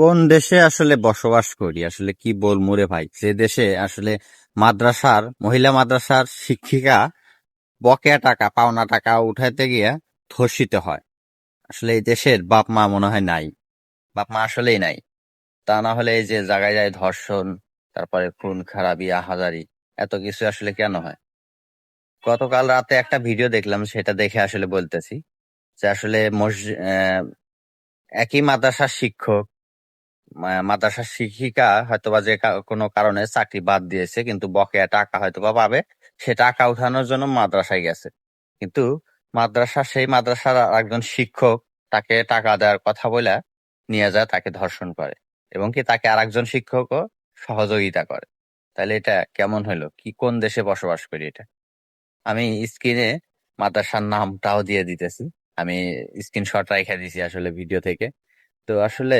কোন দেশে আসলে বসবাস করি? আসলে কি বলব রে ভাই? যে দেশে আসলে মাদ্রাসার মহিলা মাদ্রাসার শিক্ষিকা বকেয়া টাকা পাওনা টাকা উঠাইতে গিয়ে ধর্ষিত হয়। আসলে এই দেশের বাপ মা মনে হয় নাই। বাপ মা আসলেই নাই। তা না হলে এই যে জায়গায় যায় ধর্ষণ তারপরে খুন খারাপি আহাজারি এত কিছু আসলে কেন হয়? গতকাল রাতে একটা ভিডিও দেখলাম সেটা দেখে আসলে বলতেছি যে আসলে মসজি- আহ, একই মাদ্রাসার শিক্ষক মাদ্রাসার শিক্ষিকা হয়তোবা যে কোনো কারণে চাকরি বাদ দিয়েছে, কিন্তু বকেয়া টাকা হয়তোবা পাবে, সে টাকা উঠানোর জন্য মাদ্রাসায় গেছে। কিন্তু মাদ্রাসা, সেই মাদ্রাসার একজন শিক্ষক তাকে টাকা দেওয়ার কথা বলে নিয়ে যায়, তাকে ধর্ষণ করে এবং কি তাকে আর একজন শিক্ষকও সহযোগিতা করে। তাহলে এটা কেমন হলো কি, কোন দেশে বসবাস করি এটা? আমি স্ক্রিনে মাদ্রাসার নামটাও দিয়ে দিতেছি। আমি স্ক্রিনশট রেখে দিছি আসলে ভিডিও থেকে। তো আসলে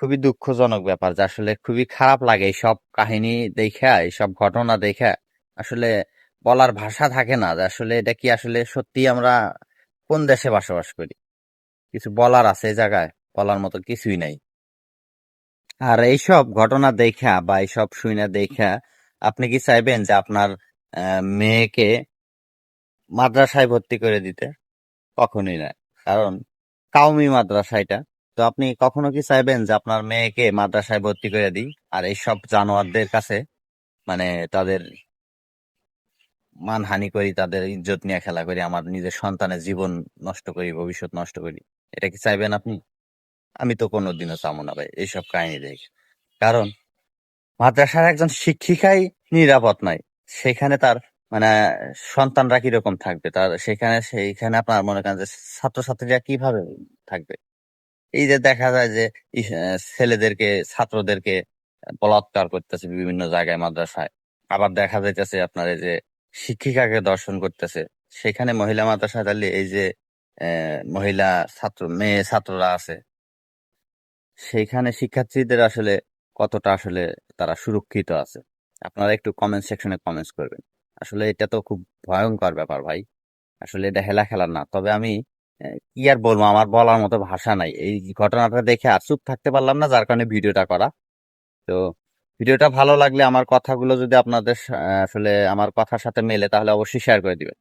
খুবই দুঃখজনক ব্যাপার যে আসলে খুবই খারাপ লাগে সব কাহিনী দেখা, এইসব ঘটনা দেখা। আসলে বলার ভাষা থাকে না যে আসলে এটা কি আসলে সত্যি আমরা কোন দেশে বসবাস করি? কিছু বলার আছে এই জায়গায়, বলার মতো কিছুই নাই। আর এইসব ঘটনা দেখা বা এইসব শুনে দেখা আপনি কি চাইবেন যে আপনার মেয়েকে মাদ্রাসায় ভর্তি করে দিতে? কখনোই না। কারণ কাউমি মাদ্রাসা এটা। তো আপনি কখনো কি চাইবেন যে আপনার মেয়েকে মাদ্রাসায় ভর্তি করে দিই? আর এইসব জানোয়ারদের কাছে মানে তাদের মানহানি করি, তাদের ইজ্জত নিয়ে খেলা করি, আমার নিজের সন্তানের জীবন নষ্ট করি, ভবিষ্যৎ নষ্ট করি, এটা কি চাইবেন আপনি? আমি তো কোনোদিনও চাবো না ভাই, এইসব কাহিনী দেখে। কারণ মাদ্রাসার একজন শিক্ষিকাই নিরাপদ নাই সেখানে তার মানে সন্তানরা কীরকম থাকবে? তার সেখানে, সেইখানে আপনার মনে করেন যে ছাত্রছাত্রীরা কীভাবে থাকবে? এই যে দেখা যায় যে ছেলেদেরকে, ছাত্রদেরকে বলাৎকার করতেছে বিভিন্ন জায়গায় মাদ্রাসায়। আবার দেখা যাইতেছে আপনার এই যে শিক্ষিকাকে দর্শন করতেছে। সেখানে মহিলা মাদ্রাসায় তাহলে এই যে মহিলা ছাত্র, মেয়ে ছাত্ররা আছে। সেইখানে শিক্ষার্থীদের আসলে কতটা আসলে তারা সুরক্ষিত আছে? আপনারা একটু কমেন্ট সেকশনে কমেন্টস করবেন। আসলে এটা তো খুব ভয়ঙ্কর ব্যাপার ভাই। আসলে এটা হেলা খেলার না। তবে আমি কি আর বলব, আমার বলার মতো ভাষা নাই। এই ঘটনাটা দেখে আর চুপ থাকতে পারলাম না, যার কারণে ভিডিওটা করা। তো ভিডিওটা ভালো লাগলে আমার কথাগুলো যদি আপনাদের আসলে আমার কথার সাথে মেলে, তাহলে অবশ্যই শেয়ার করে দিবেন।